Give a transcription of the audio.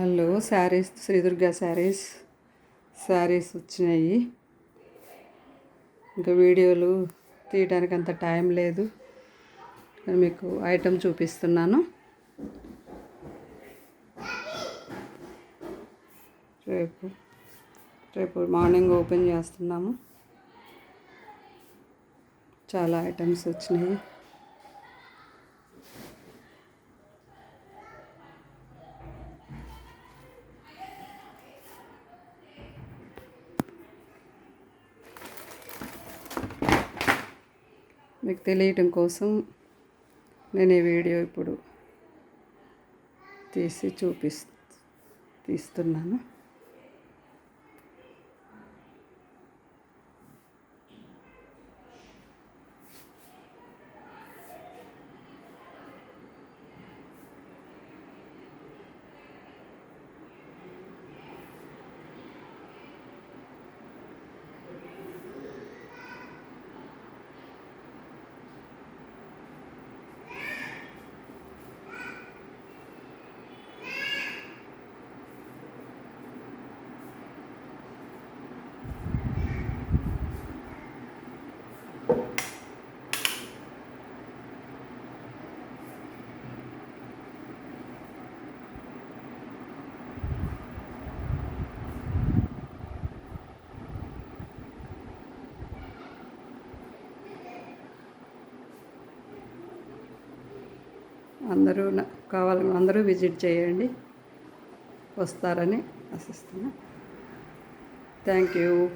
Hello sarees Sri Durga sarees. Sarees వచ్చినాయి. ఇంకా వీడియోలు తీయడానికి అంత టైం లేదు. మీకు ఐటెం చూపిస్తున్నాను. రేపు రేపు మార్నింగ్ ఓపెన్ చేస్తున్నాము. చాలా ఐటమ్స్ వచ్చినాయి. మీకు తెలియటం కోసం నేను ఈ వీడియో ఇప్పుడు తీసి చూపిస్ తీస్తున్నాను. అందరూ నా- కావాలని అందరూ విజిట్ చేయండి. వస్తారని ఆశిస్తున్నాను థ్యాంక్ యూ.